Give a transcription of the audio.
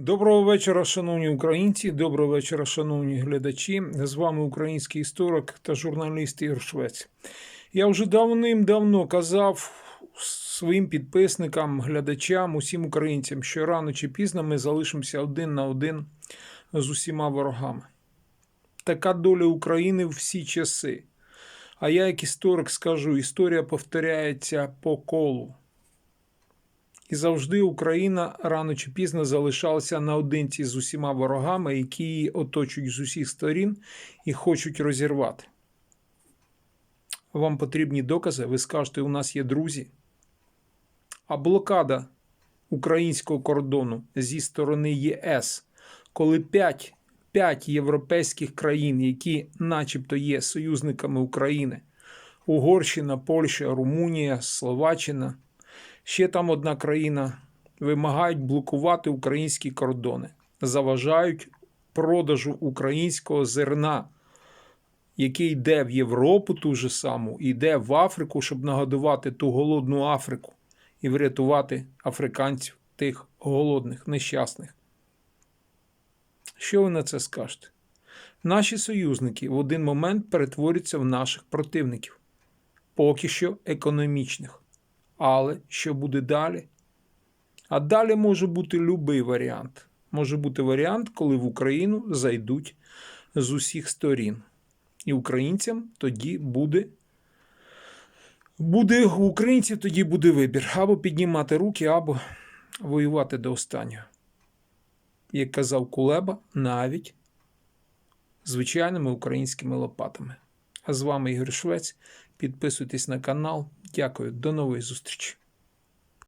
Доброго вечора, шановні українці. Доброго вечора, шановні глядачі. З вами український історик та журналіст Ігор Швець. Я вже давним-давно казав своїм підписникам, глядачам, усім українцям, що рано чи пізно ми залишимося один на один з усіма ворогами. Така доля України в всі часи. А я, як історик, скажу: історія повторяється по колу. І завжди Україна рано чи пізно залишалася наодинці з усіма ворогами, які її оточують з усіх сторін і хочуть розірвати. Вам потрібні докази, ви скажете, у нас є друзі. А блокада українського кордону зі сторони ЄС, коли 5, 5 європейських країн, які начебто є союзниками України, Угорщина, Польща, Румунія, Словаччина, ще там одна країна вимагають блокувати українські кордони, заважають продажу українського зерна, який йде в Європу ту же саму, йде в Африку, щоб нагодувати ту голодну Африку і врятувати африканців, тих голодних, нещасних. Що ви на це скажете? Наші союзники в один момент перетворюються в наших противників, поки що економічних. Але що буде далі? А далі може бути будь-який варіант. Може бути варіант, коли в Україну зайдуть з усіх сторін. І українцям тоді буде. Буде у українців тоді буде вибір або піднімати руки, або воювати до останнього. Як казав Кулеба, навіть звичайними українськими лопатами. А з вами Ігор Швець. Підписуйтесь на канал. Дякую, до нової зустрічі.